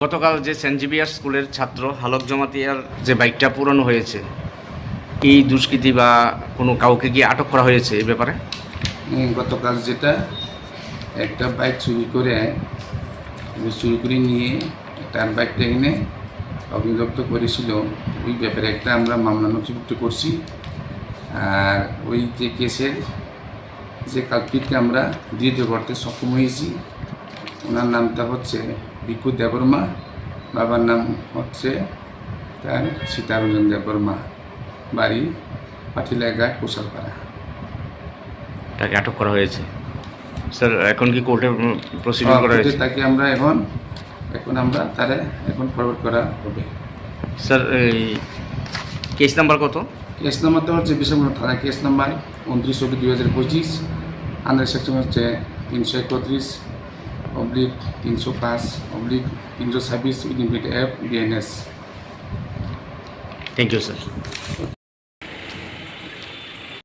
গতকাল যে Saint Xavier স্কুলের ছাত্র হালক জমাতিয়ার যে বাইকটা পূরণ হয়েছে এই দুষ্কৃতি বা কোনো কাউকে গিয়ে আটক করা হয়েছে এ ব্যাপারে? গতকাল যেটা, একটা বাইক চুরি করে চুরি করে নিয়ে তার বাইকটা এনে অগ্নিদগ্ধ করেছিল ওই ব্যাপারে একটা আমরা মামলা নথিভুক্ত করছি। আর ওই যে কেসের যে কালপিটকে আমরা দৃঢ় করতে সক্ষম হয়েছি ওনার নামটা হচ্ছে বিকু দেবর্মা বাবার নাম হচ্ছে তার সীতারঞ্জন দেববর্মা বাড়ি পাটিলাঘাট কুশলপাড়া। তাকে আটক করা হয়েছে। স্যার এখন কি কোর্টে প্রসিডিং করা হয়েছে? তাকে আমরা এখন এখন আমরা তারা এখন ফরওয়ার্ড করা হবে। স্যার এই কেস নাম্বার কত? কেস নাম্বারটা হচ্ছে বিশাল থানা কেস নাম্বার উনত্রিশ অব্দি দুই হাজার পঁচিশ আন্ডার সেকশন হচ্ছে তিনশো একত্রিশ অবলিক তিনশো পাঁচ অবলিক তিনশো ছাব্বিশ unit app DNS thank you sir